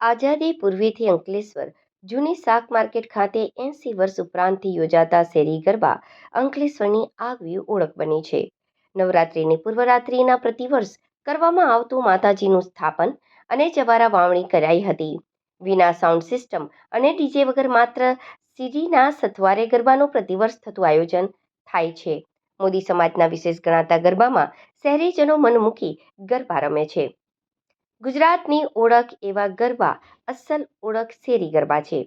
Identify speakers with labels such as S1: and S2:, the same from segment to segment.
S1: આઝાદી પૂર્વેથી અંકલેશ્વર, જૂની શાક માર્કેટ ખાતે એંસી વર્ષ ઉપરાંતથી યોજાતા શેરી ગરબા અંકલેશ્વરની આગવી ઓળખ બની છે. નવરાત્રિની પૂર્વરાત્રિના પ્રતિવર્ષ કરવામાં આવતું માતાજીનું સ્થાપન અને જવારા વાવણી કરાઈ હતી. વિના સાઉન્ડ સિસ્ટમ અને ડીજે વગર માત્ર સીડીના સથવારે ગરબાનું પ્રતિવર્ષ થતું આયોજન થાય છે. મોદી સમાજના વિશેષ ગણાતા ગરબામાં શહેરીજનો મન મૂકી ગરબા રમે છે. ગુજરાતની ઓળખ એવા ગરબા અસલ ઓળખ શેરી ગરબા છે.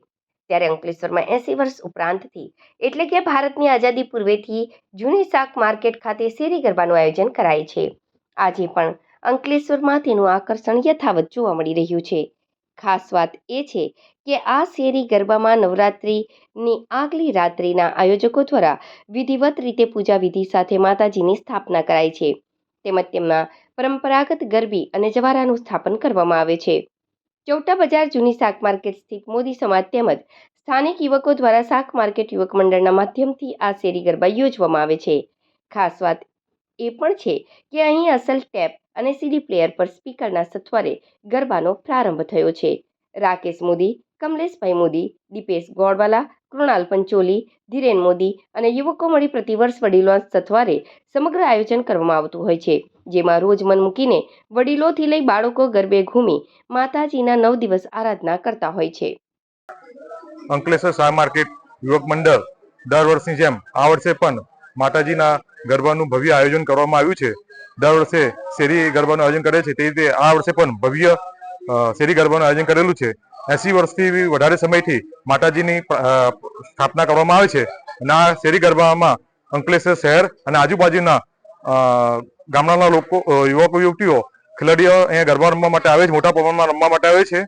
S1: ત્યારે અંકલેશ્વરમાં એંસી વર્ષ ઉપરાંતથી એટલે કે ભારતની આઝાદી પૂર્વેથી જૂની શાક માર્કેટ ખાતે શેરી ગરબાનું આયોજન કરાય છે. આજે પણ અંકલેશ્વરમાં તેનું આકર્ષણ યથાવત જોવા મળી રહ્યું છે. ખાસ વાત એ છે કે આ શેરી ગરબામાં નવરાત્રિની આગલી રાત્રિના આયોજકો દ્વારા વિધિવત રીતે પૂજા વિધિ સાથે માતાજીની સ્થાપના કરાય છે. તેમજ તેમના પરંપરાગત ગરબી અને જવારાનું સ્થાપન કરવામાં આવે છે. ચૌટા બજાર જૂની શાક માર્કેટ સ્થિત મોદી સમાજ તેમજ સ્થાનિક યુવકો દ્વારા શાક માર્કેટ યુવક મંડળના માધ્યમથી આ શેરી ગરબા યોજવામાં આવે છે. ખાસ વાત એ પણ છે કે અહીં અસલ ટેપ અને સીડી પ્લેયર પર સ્પીકરના સથવારે ગરબાનો પ્રારંભ થયો છે. રાકેશ મોદી, કમલેશભાઈ મોદી, દીપેશ ગોળવાલા કૃણાલ પંચોલી, ધીરેન મોદી અને યુવકો મળી પ્રતિવર્ષ વડીલો સથવારે સમગ્ર આયોજન કરવામાં આવતું હોય છે. જેમાં રોજ મન મૂકીને વડીલોથી લઈ બાળકો ગરબે ઘૂમી માતાજીના નવ દિવસ આરાધના કરતા હોય છે.
S2: અંકલેશ્વર શાહ માર્કેટ યુવક મંડળ દર વર્ષની જેમ આ વર્ષે પણ માતાજીના ગરબાનું ભવ્ય આયોજન કરવામાં આવ્યું છે. દર વર્ષે શેરી ગરબાનું આયોજન કરે છે. તે રીતે આ વર્ષે પણ ભવ્ય શેરી ગરબાનું આયોજન કરેલું છે. એસી વર્ષથી વધારે સમયથી માતાજીની સ્થાપના કરવામાં આવે છે. અને આ શેરી ગરબામાં અંકલેશ્વર શહેર અને આજુબાજુના ગામડાના લોકો યુવકો, યુવતીઓ ખેલાડીઓ અહીંયા ગરબા રમવા માટે આવે છે, મોટા પ્રમાણમાં રમવા માટે આવે છે.